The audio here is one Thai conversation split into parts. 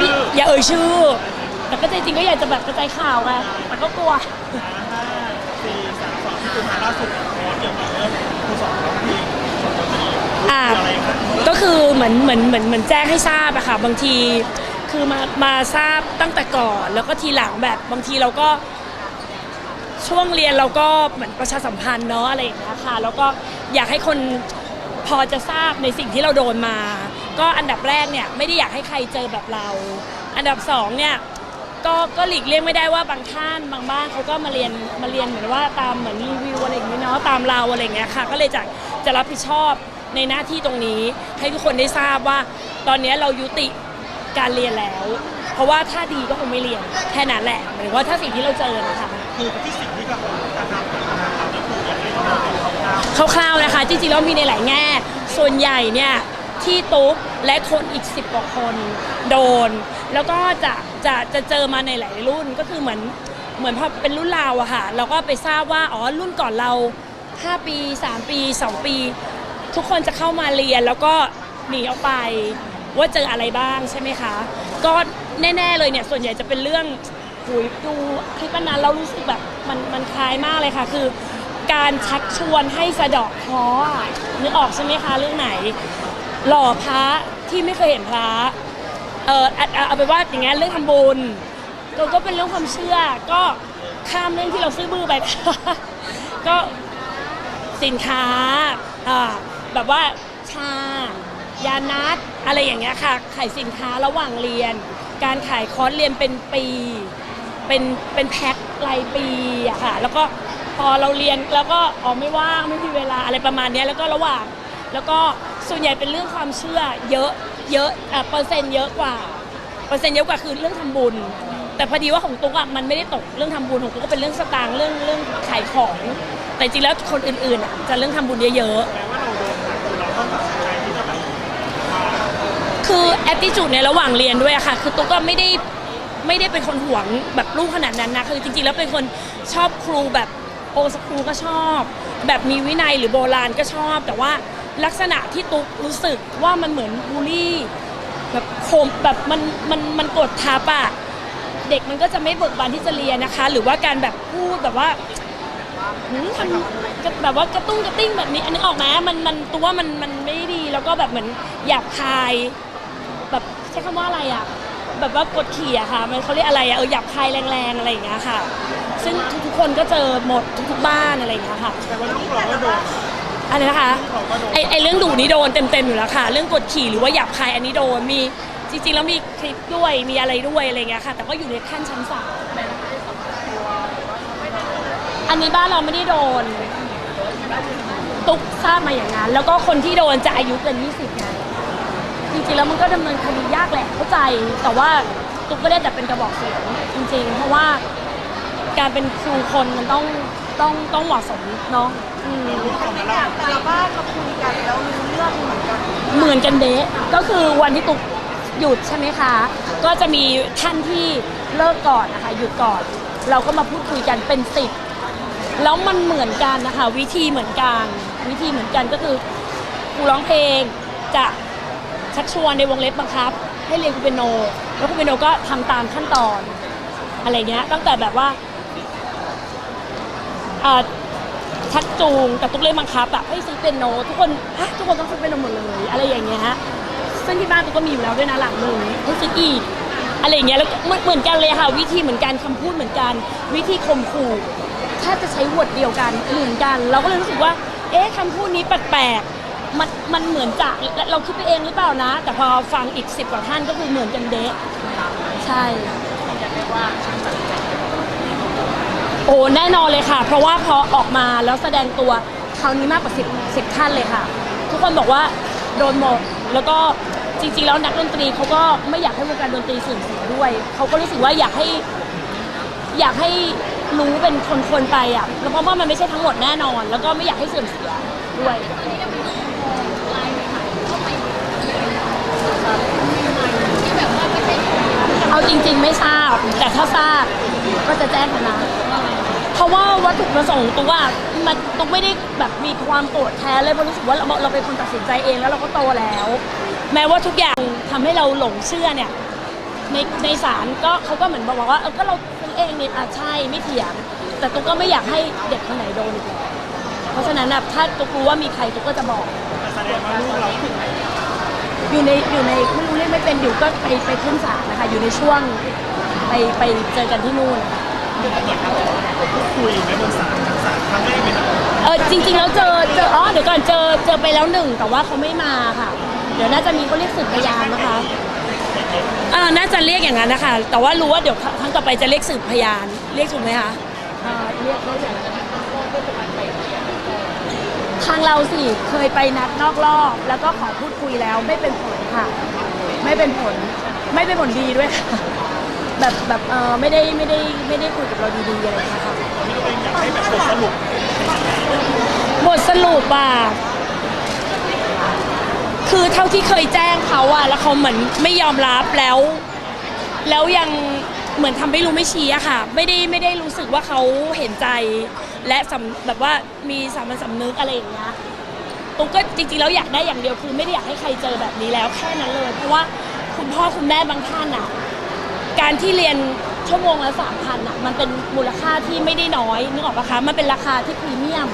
างเซฟอย่าเอ่ยๆชื่ออย่าเอ่ยชื่อ แต่ก็จริงๆก็อยากจะแบบกระจายข่าวไงแต่ก็กลัวห้าสี่สามสองที่คุณมาล่าสุดเนี่ยโพสต์เกี่ยวกับเรื่องครูสอนร้องเพลงสอนดนตรีอ่าอะไรครับก็คือเหมือนเหมือนเหมือนเหมือนแจ้งให้ทราบอะค่ะ บางทีคือมามาทราบตั้งแต่ก่อน แล้วก็ทีหลังแบบบางทีเราก็ ช่วงเรียนเราก็เหมือนประชาสัมพันธ์เนาะอะไรอย่างเงี้ยค่ะ แล้วก็อยากให้คน พอจะทราบในสิ่งที่เราโดนมา ก็อันดับแรกเนี่ยไม่ได้อยากให้ใครเจอแบบเรา อันดับสองเนี่ยก็ก็หลีกเลี่ยงไม่ได้ว่าบางท่านบางบ้านเขาก็มาเรียนมาเรียนเหมือนว่าตามเหมือนรีวิวอะไรอย่างเงี้ยเนาะตามเราอะไรอย่างเงี้ยค่ะ ก็เลยจะจะรับผิดชอบในหน้าที่ตรงนี้ ให้ทุกคนได้ทราบว่า ตอนนี้เรายุติการเรียนแล้ว เพราะว่าถ้าดีก็คงไม่เรียนแค่นั้นแหละหมายว่าถ้าสิ่งที่เราเจอนะคะคือที่สิ่งที่เรา คร่าวๆนะคะ จริงๆแล้วมีในหลายแง่ ส่วนใหญ่เนี่ยที่ตุ๊กและคนอีก 10กว่าคนโดน แล้วก็จะจะจะเจอมาในหลายรุ่นก็คือเหมือนเหมือนพอเป็นรุ่นเราอะค่ะเราก็ไปทราบว่าอ๋อรุ่นก่อนเรา 5 ปี 3 ปี 2 ปี ทุกคนจะเข้ามาเรียนแล้วก็หนีออกไปว่าเจออะไรบ้างใช่ไหมคะ ก็แน่ ๆ เลยเนี่ยส่วนใหญ่จะเป็นเรื่องหุยดูคลิปนนั้นเรารู้สึกแบบมันมันคล้ายมากเลยค่ะ คือ การชักชวนให้สะเดอกคออะนึกออกใช่ไหมคะเรื่องไหน หล่อพระที่ไม่เคยเห็นพระเออเอาเอาเอาไปนว่าอย่างเงี้ยเรื่องทำบุญก็ก็เป็นเรื่องความเชื่อ ก็ข้ามเรื่องที่เราซื้อบื้อไป ก็สินค้าอ่าแบบว่าชา ยานัดอะไรอย่างเงี้ยค่ะ ขายสินค้าระหว่างเรียน การขายคอร์สเรียนเป็นปี เป็นเป็นแพ็ครายปีอะค่ะ แล้วก็ พอเราเรียนแล้วก็ออกไม่ว่างไม่มีเวลาอะไรประมาณเนี้ยแล้วก็ระหว่าง แล้วก็ส่วนใหญ่เป็นเรื่องความเชื่อเยอะเยอะอะเปอร์เซ็นต์เยอะกว่าเปอร์เซ็นต์เยอะกว่าคือเรื่องทำบุญ แต่พอดีว่าของตุ๊กอะมันไม่ได้ตกเรื่องทำบุญของตุ๊กก็เป็นเรื่องสตางค์เรื่องเรื่องขายของ แต่จริงแล้วคนอื่นๆอะจะเรื่องทำบุญเยอะๆแม้ว่าเราโดนหักคือเราต้องตัดสินใจที่จะแบบคือแอ t ติจูดในระหว่างเรียนด้วยอะค่ะ คือตุ๊กก็ไม่ได้ไม่ได้เป็นคนหวงแบบลูกขนาดนั้นนะ คือจริงๆ แล้วเป็นคนชอบครูแบบ โอสครูก็ชอบ แบบมีวินัยหรือโบราณก็ชอบ แต่ว่าลักษณะที่ตุ๊กรู้สึกว่ามันเหมือนบูลลี่ แบบโคมแบบมันมันมันกดทับอะเด็กมันก็จะไม่เบิกบานที่จะเรียนนะคะ หรือว่าการแบบพูดแบบว่าหืมทำแบบว่ากระตุ้งกระติ้งแบบนี้ อันนี้ออกไหมมันมันตัวมันมันไม่ดีแล้วก็แบบเหมือนหยาบคาย แบบใช้คำว่าอะไรอะ แบบว่ากดขี่อะค่ะ มันเขาเรียกอะไรอะเออหยาบคายแรงๆอะไรอย่างเงี้ยค่ะ ซึ่งทุกๆคนก็เจอหมดทุกๆบ้านอะไรอย่างเงี้ยค่ะ แต่ว่าลูกเราก็โดน อะไรนะคะไอไอเรื่องดุนี่โดนเต็มๆอยู่แล้วค่ะ เรื่องกดขี่หรือว่าหยาบคายอันนี้โดนมีจริงๆแล้วมีคลิปด้วยมีอะไรด้วยอะไรเงี้ยค่ะ แต่ก็อยู่ในขั้นชั้นศาลอันนี้บ้านเราไม่ได้โดน ตุ๊กทราบมาอย่างนั้น แล้วก็คนที่โดนจะอายุเกิน20ไง จริงๆแล้วมันก็ดำเนินคดียากแหละเข้าใจ แต่ว่าตุ๊กก็ได้แต่เป็นกระบอกเสียงจริง ๆ เพราะว่าการเป็นครูคนมันต้องต้องต้องเหมาะสมเนาะอืม แต่ละบ้านมาคุยกันแล้วรู้เรื่องเหมือนกันเหมือนกันเดะก็คือวันที่ตุ๊กหยุดใช่ไหมคะ ก็จะมีท่านที่เลิกก่อนนะคะหยุดก่อน เราก็มาพูดคุยกันเป็นสิบแล้วมันเหมือนกันนะคะ วิธีเหมือนกัน วิธีเหมือนกันก็คือครูร้องเพลงจะ ชักชวนในวงเล็บบังคับ ให้เรียนคูเปียโน แล้วคูเปียโนก็ทำตามขั้นตอน อะไรเงี้ยตั้งแต่แบบว่าชักจูงแต่ตุ๊กเล่นบังคับแบบให้ซื้อเป็นโน ทุกคนฮะทุกคนต้องซื้อเป็นโนหมดเลย อะไรอย่างเงี้ยซึ่งที่บ้านตุ๊กก็มีอยู่แล้วด้วยนะหลังหนึ่งให้ซื้ออีกอะไรอย่างเงี้ยแล้วเหมือนเหมือนกันเลยค่ะ วิธีเหมือนกันคำพูดเหมือนกัน วิธีข่มขู่ถ้าจะใช้วดเดียวกันเหมือนกัน เราก็เลยรู้สึกว่า เอ๊ะคำพูดนี้แปลกๆ มันมันเหมือนจะเราคิดไปเองหรือเปล่านะ แต่พอฟังอีกสิบกว่าท่านก็คือเหมือนกันเดะใช่โอ้แน่นอนเลยค่ะ เพราะว่าพอออกมาแล้วแสดงตัวคราวนี้มากกว่า10 10ท่านเลยค่ะ ทุกคนบอกว่าโดนหมดแล้วก็จริงๆแล้วนักดนตรีเขาก็ไม่อยากให้วงการดนตรีเสื่อมเสียด้วยเขาก็รู้สึกว่าอยากให้อยากให้รู้เป็นคนๆไปอะแล้วเพราะว่ามันไม่ใช่ทั้งหมดแน่นอน แล้วก็ไม่อยากให้เสื่อมเสียด้วย เอาจริง ๆ ไม่ทราบ แต่ถ้าทราบก็จะแจ้งคณะเพราะว่าวัตถุประสงค์ตัวว่ามันตุ๊กไม่ได้แบบมีความโกรธแค้นเลยเพราะรู้สึกว่าเราเราเป็นคนตัดสินใจเองแล้วเราก็โตแล้ว แม้ว่าทุกอย่างทำให้เราหลงเชื่อเนี่ยในในศาลก็เขาก็เหมือนบอกว่าเออก็เราซื้อเองเนี่ยอะใช่ไม่เถียง แต่ตุ๊กก็ไม่อยากให้เด็กคนไหนโดนอีกแล้วเพราะฉะนั้นนะถ้าตุ๊กรู้ว่ามีใครตุ๊กก็จะบอกแต่แสดงว่าลูกเราถึงอยู่ในอยู่ในไม่รู้เรียก ไม่เป็นอยู่ก็ไปไปขึ้นศาลนะคะ อยู่ในช่วงไปไปเจอกันที่นู่นคุยไหมบนศาลศาลครั้งแรกเป็นเออจริงๆแล้วเจอเจออ๋อเดี๋ยวก่อนเจอเจอไปแล้วหนึ่งแต่ว่าเขาไม่มาค่ะ เดี๋ยวน่าจะมีเขาเรียกสืบพยานนะคะอ่าน่าจะเรียกอย่างนั้นนะคะ แต่ว่ารู้ว่าเดี๋ยวครั้งต่อไปจะเรียกสืบพยาน เรียกถูกไหมคะอ่าเรียกเขาอย่างนั้นทางเราสิเคยไปนัดนอกรอบ แล้วก็ขอพูดคุยแล้วไม่เป็นผลค่ะ ไม่เป็นผลไม่เป็นผลดีด้วยค่ะแบบแบบเออไม่ได้ไม่ได้ไม่ได้คุยกับเราดีๆอะไรอย่างเงี้ยค่ะบทสรุปบทสรุปอะคือเท่าที่เคยแจ้งเขาอะแล้วเขาเหมือนไม่ยอมรับแล้ว แล้วยังเหมือนทำไม่รู้ไม่ชี้อะค่ะ ไม่ได้ไม่ได้รู้สึกว่าเขาเห็นใจ และสำแบบว่ามีสามัญสำนึกอะไรอย่างเงี้ย ตุ๊กก็จริงๆแล้วอยากได้อย่างเดียวคือไม่ได้อยากให้ใครเจอแบบนี้แล้วแค่นั้นเลยเพราะว่าคุณพ่อคุณแม่บางท่านอะการที่เรียนชั่วโมงละสามพันอะมันเป็นมูลค่าที่ไม่ได้น้อยนึกออกปะคะมันเป็นราคาที่พรีเมียม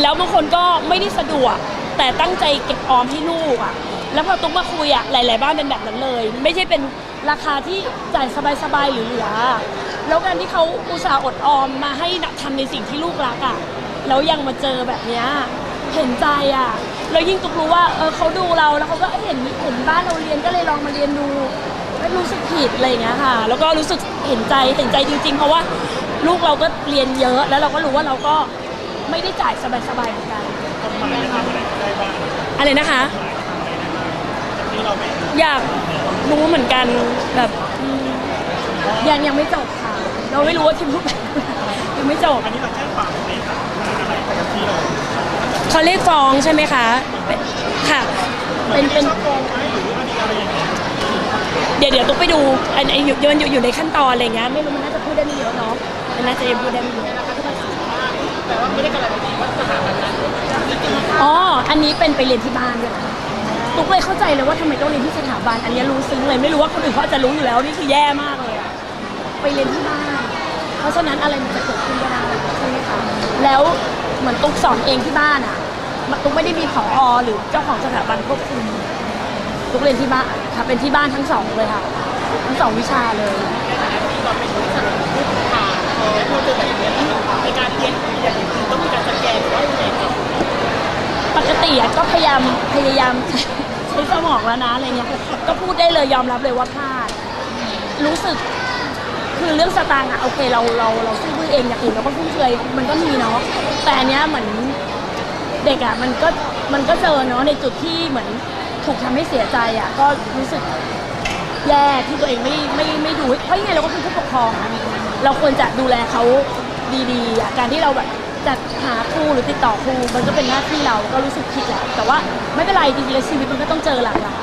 แล้วบางคนก็ไม่ได้สะดวก แต่ตั้งใจเก็บออมให้ลูกอะแล้วพอตุ๊กมาคุยอะหลาย ๆ บ้านเป็นแบบนั้นเลย ไม่ใช่เป็นราคาที่จ่ายสบายๆหรือเหลือแล้วการที่เขาอุตส่าห์อดออมมาให้ทำในสิ่งที่ลูกรักอะแล้วยังมาเจอแบบเนี้ย เห็นใจอะแล้วยิ่งตุกรู้ว่าเออเขาดูเราแล้วเขาก็เห็นเห็นบ้านเราเรียนก็เลยลองมาเรียนดูไม่รู้สึกผิดอะไรอย่างเงี้ยค่ะ แล้วก็รู้สึกเห็นใจเห็นใจจริง ๆ เพราะว่าลูกเราก็เรียนเยอะแล้วเราก็รู้ว่าเราก็ไม่ได้จ่ายสบายๆเหมือนกันอะไรได้บ้างอะไรนะคะ อยากรู้เหมือนกันแบบยังยังไม่จบค่ะ เราไม่รู้ว่าทีมรูปแบบยังไม่จบอันนี้เราแจ้งความในฐานอะไรกับที่เรา เขาเรียกฟ้องใช่ไหมคะ ค่ะ เป็นเป็นชองหรืออะไรอย่างเงี้ยเดี๋ยวเดี๋ยวตุ๊กไปดูอันอันอยู่อยู่อยู่ในขั้นตอนอะไรเงี้ยไม่รู้มันน่าจะพูดได้ไม่เยอะเนาะมันน่าจะยังพูดได้ไม่เยอะอ๋อ อันนี้เป็นไปเรียนที่บ้านด้วยค่ะตุ๊กเลยเข้าใจเลยว่าทำไมต้องเรียนที่สถาบัน อันนี้รู้ซึ้งเลยไม่รู้ว่าคนอื่นเขาจะรู้อยู่แล้วนี่คือแย่มากเลยอะไปเรียนที่บ้าน เพราะฉะนั้นอะไรมันจะเกิดขึ้นก็ได้ใช่ไหมคะแล้วเหมือนตุ๊กสอนเองที่บ้านอะ ตุ๊กไม่ได้มีผออหรือเจ้าของสถาบันควบคุมทุกเรียนที่บ้านค่ะเป็นที่บ้านทั้งสองเลยค่ะ ทั้งสองวิชาเลย ในการเรียนอย่างนี้ต้องมีการสแกนหรือว่ายังไงครับปกติอะก็พยายามพยายาม ใช้สมองแล้วนะอะไรเงี้ยก็พูดได้เลยยอมรับเลยว่าพลาดรู้สึก คือเรื่องสตางค์อะโอเคเราเราเราซื้อมือเองอย่างอื่นเราก็ฟุ่มเฟือยมันก็มีเนาะแต่อันเนี้ยเหมือน เด็กอะมันก็มันก็เจอเนาะในจุดที่เหมือนถูกทำให้เสียใจอะก็รู้สึกแย่ที่ตัวเองไม่ไม่ไม่ดูเพราะยังไงเราก็เป็นผู้ปกครองอะเราควรจะดูแลเขาดีๆอะการที่เราแบบจัดหาครูหรือติดต่อครูมันก็เป็นหน้าที่เราก็รู้สึกผิดแหละแต่ว่าไม่เป็นไรจริงๆแล้วชีวิตมันก็ต้องเจอหลากหลาย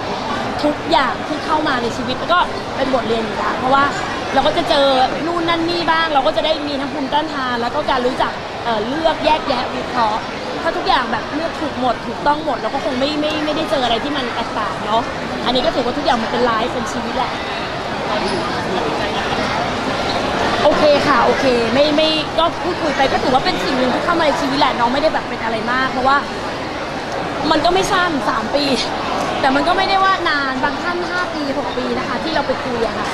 ทุกอย่างที่เข้ามาในชีวิตก็เป็นบทเรียนอยู่แล้วเพราะว่าเราก็จะเจอนู่นนั่นนี่บ้าง เราก็จะได้มีทั้งภูมิต้านทานแล้วก็การรู้จักเอ่อเลือกแยกแยะวิเคราะห์ ถ้าทุกอย่างแบบเลือกถูกหมดถูกต้องหมดเราก็คงไม่ไม่ไม่ได้เจออะไรที่มันแตกต่างเนาะอันนี้ก็ถือว่าทุกอย่างมันเป็นไลฟ์เป็นชีวิตแหละโอเคค่ะโอเคไม่ไม่ก็พูดคุยไปก็ถือว่าเป็นสิ่งหนึ่งที่เข้ามาในชีวิตแหละน้องไม่ได้แบบเป็นอะไรมาก เพราะว่ามันก็ไม่สั้นสามปี แต่มันก็ไม่ได้ว่านานบางท่านห้าปีหกปีนะคะ ที่เราไปคุยอะค่ะ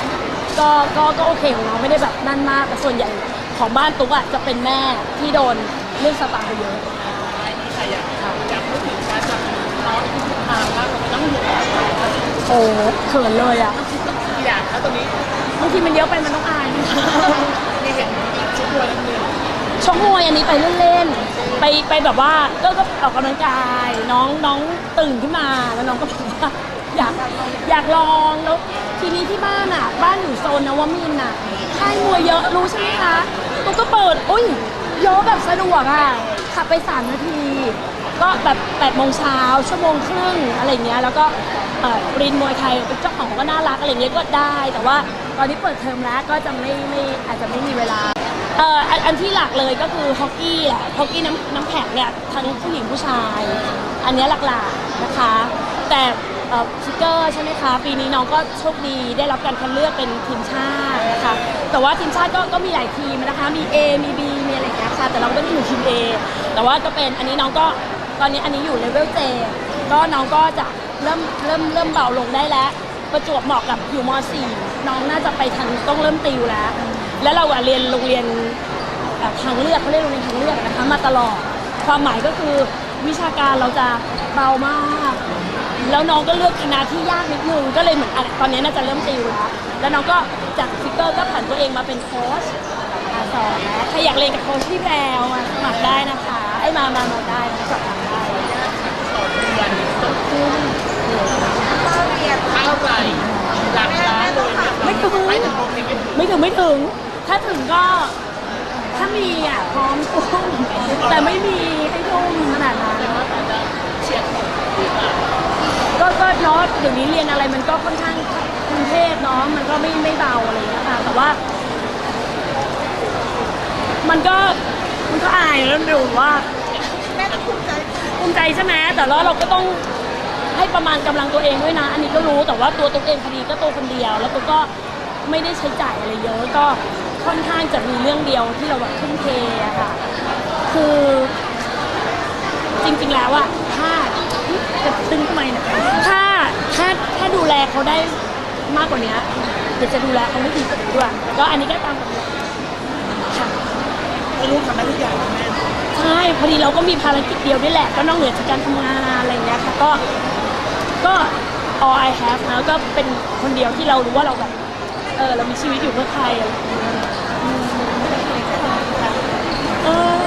ก็ก็ก็โอเคของน้องไม่ได้แบบนั่นมากแต่ส่วนใหญ่ของบ้านตุ๊กอะจะเป็นแม่ที่โดนเรื่องสตางค์ไปเยอะ ใครอยากอยากพูดถึงการจับน้องทางว่าเราต้องอยู่กับโอ้เขินเลยอะอยากแล้วตรงนี้บางทีมันเยอะไปมันต้องอายมีเห็นชุดมวยนิดนึงชกมวยอันนี้ไปเล่นๆ ไปไปแบบว่าก็ก็ออกกำลังกาย น้องน้องตื่นขึ้นมาแล้วน้องก็บอกว่าอยากอยากลองแล้วทีนี้ที่บ้านอะ บ้านอยู่โซนนวมินทร์อะค่ายมวยเยอะรู้ใช่ไหมคะตุ๊กก็เปิดอุ้ยเยอะแบบสะดวกอะ ขับไปสามนาที ก็แบบ8ปดโมงเช้าชั่วโมงครึ่งอะไรเงี้ยแล้วก็เอ่อรินมวยไทยเป็นเจ้าของก็น่ารักอะไรเงี้ยก็ได้ แต่ว่าตอนนี้เปิดเทอมแล้วก็จะไม่ไม่อาจจะไม่มีเวลาเอ่ออันอันที่หลักเลยก็คือฮอกกี้แหละฮอกกี้น้ำน้ำแข็งเนี่ยทั้งผู้หญิงผู้ชาย อันเนี้ยหลักๆนะคะ แต่ชิกเกอร์ใช่ไหมคะ ปีนี้น้องก็โชคดีได้รับการคัดเลือกเป็นทีมชาตินะคะ แต่ว่าทีมชาติก็ก็มีหลายทีมนะคะ มี A มี B มีอะคะแต่เราก็ไม่ได้อยู่ทีม A แต่ว่าก็เป็นอันนี้น้องก็ตอนนี้อันนี้อยู่เลเวล J ก็น้องก็จะเริ่มเริ่มเริ่มเบาลงได้แล้ว ประจวบเหมาะกับอยู่ม .4 น้องน่าจะไปทางต้องเริ่มติวแล้ว แล้วเราอะเรียนโรงเรียนทางเลือกเขาเรียกโรงเรียนทางเลือกนะคะมาตลอด ความหมายก็คือวิชาการเราจะเบามาก แล้วน้องก็เลือกคณะที่ยากนิดนึงก็เลยเหมือนอะตอนนี้น่าจะเริ่มติวแล้วแล้วน้องก็จากฟิกเกอร์ก็ผ่านตัวเองมาเป็นโค้ช สอนนะใครอยากเรียนกับโค้ชที่แววมาสมัครได้นะคะไอ้ยมามามาได้นะสอบถามได้ก็เรียนเท่าไหร่หลักล้านเลยไม่ถึงไม่ถึงไม่ถึงไม่ถึงไม่ถึง ถ้าถึงก็ ถ้ามีอะพร้อมทุ่มแต่ไม่มีให้ทุ่มขนาดนั้นเฉียดก็ก็เนาะเดี๋ยวนี้เรียนอะไรมันก็ค่อนข้างกรุงเทพเนาะมันก็ไม่ไม่เบาอะไรอย่างเงี้ยค่ะแต่ว่า มันก็มันก็อายแล้วดูว่าแม่ก็ภูมิใจภูมิใจใช่ไหมแต่แล้วเราก็ต้องให้ประมาณกำลังตัวเองด้วยนะ อันนี้ก็รู้แต่ว่าตัวตัวเองพอดีก็ตัวคนเดียว แล้วตัวก็ไม่ได้ใช้จ่ายอะไรเยอะก็ค่อนข้างจะมีเรื่องเดียวที่เราแบบทุ่มเทอะค่ะ คือ จริงๆแล้วอะถ้าจะตึงทำไมเนี่ยถ้าถ้าถ้าดูแลเขาได้มากกว่านี้เดี๋ยวจะดูแลเขาไม่ดีกว่านี้ด้วยก็อันนี้ก็ตามกำหนดค่ะ ให้ลูกทำได้ทุกอย่างแม่ใช่พอดีเราก็มีภารกิจเดียวนี่แหละก็นอกเหนือจากการทำงานอะไรอย่างเงี้ยค่ะก็ก็ all I have นะก็เป็นคนเดียวที่เรารู้ว่าเราแบบเออเรามีชีวิตอยู่เพื่อใครอะไรอย่างเงี้ยอืมเออ